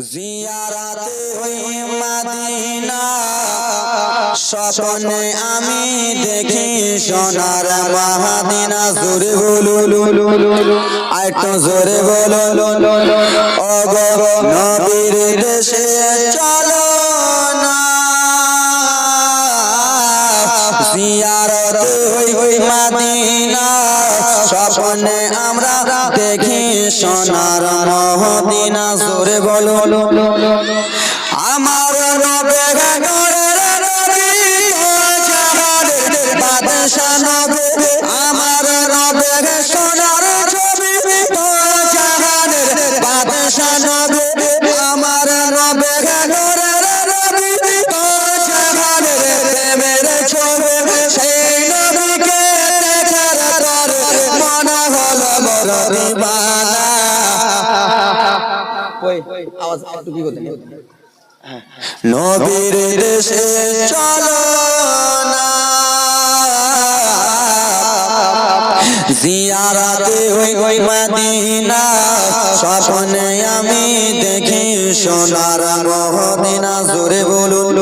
জিয়ারাতে আমি দেখি সোনার মাহাদিনা। জোরে জোরে গো নবীর দেশে চলো না। মাদিনা। স্বপ্নে আমরা দেখি সোনার মহদিনা জোরে বলো আওয়াজ একটু কি করতে নবীর দেশে চলো না। জিয়ারাতে ওই ওই মদিনা স্বপ্নে আমি দেখি সোনার মহদিনা জোরে বলুন।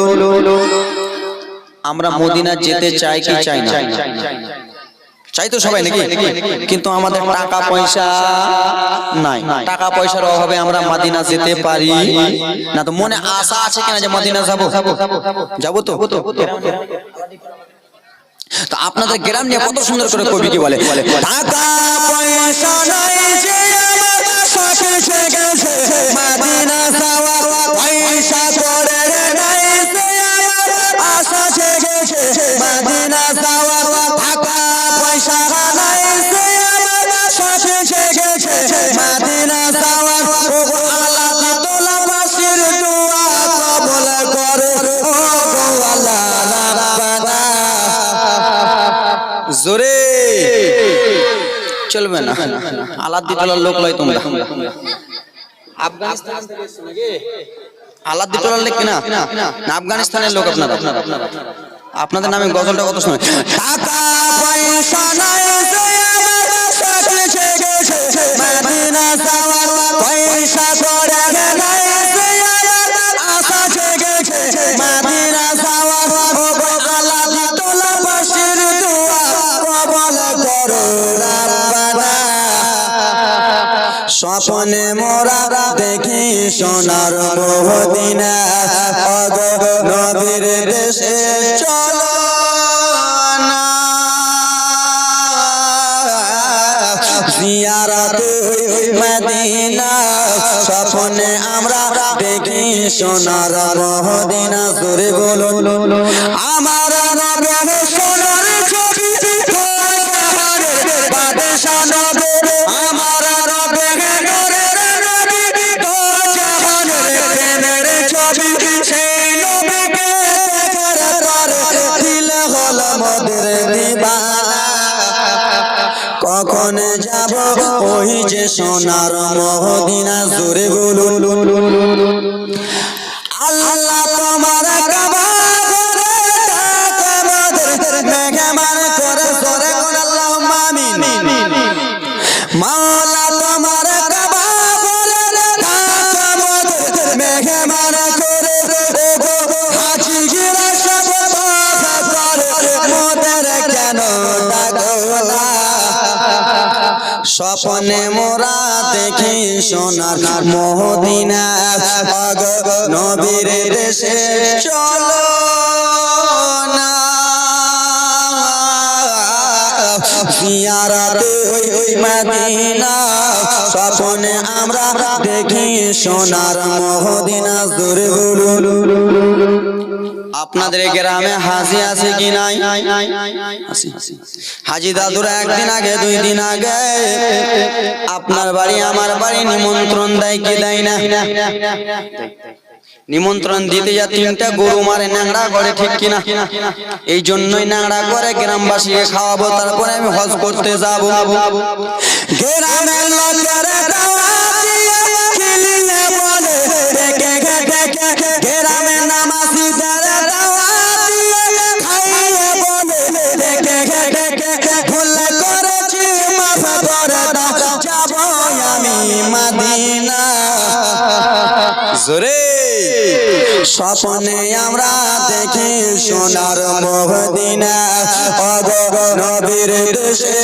আমরা মদিনা যেতে চাই কি চাই না? চাই তো সবাই নাকি? কিন্তু আমাদের টাকা পয়সা নাই। টাকা পয়সার অভাবে আমরা মদিনা যেতে পারি। না তো মনে আশা আছে কিনা যে মদিনা যাব? যাব? তো? তো? আপনাদের গ্রাম নিয়ে কত সুন্দর করে কবি কি বলে? টাকা পয়সা নাই যে আমার গেছে। জোরে। চলবে না। আলাদি লোক লয় তোমরা। আফগানিস্তান থেকে নাকি? আলাদি লোক কিনা? না আফগানিস্তানের লোক আপনারা। আপনাদের নামে গজলটা কত শুনে? টাকা পয়সা নাই আমার সকলে সে গেছে। স্বপ্নে মোরা দেখি সোনার অগ নবীর দেশে চলো মদিনা, স্বপ্নে আমরা দেখি সোনার মদিনা জোরে বলুন, আমার সেই নবীকে দেখার পর দিল হল মদের দিবানা কখন যাব? ওই যে সোনার মহদিনা, জোরে বলুন। স্বপ্নে মোরা দেখি সোনার মহদিনা। অগ নবীর দেশে চলো না। স্বপ্নে আমরা দেখি সোনার মহদিনা। জোরে আপনাদের গ্রামে হাসি আছে কি নাই? হাজি দাদুরা একদিন আগে, দুই দিন আগে। আপনার বাড়ি, আমার বাড়ি নিমন্ত্রণ দেয় কি দেয় না? নিমন্ত্রণ দিতে যা তিনটা গরু মারে ন্যাংরা করে, ঠিক কিনা? এই জন্যই ন্যাংরা করে গ্রামবাসীকে খাওয়াবো, তারপরে আমি হজ করতে যাব। গ্রামের লোকেরা মদিনা। জোরে। স্বপ্নে আমরা দেখি সোনার মহদিনা অগ নবীর দেশে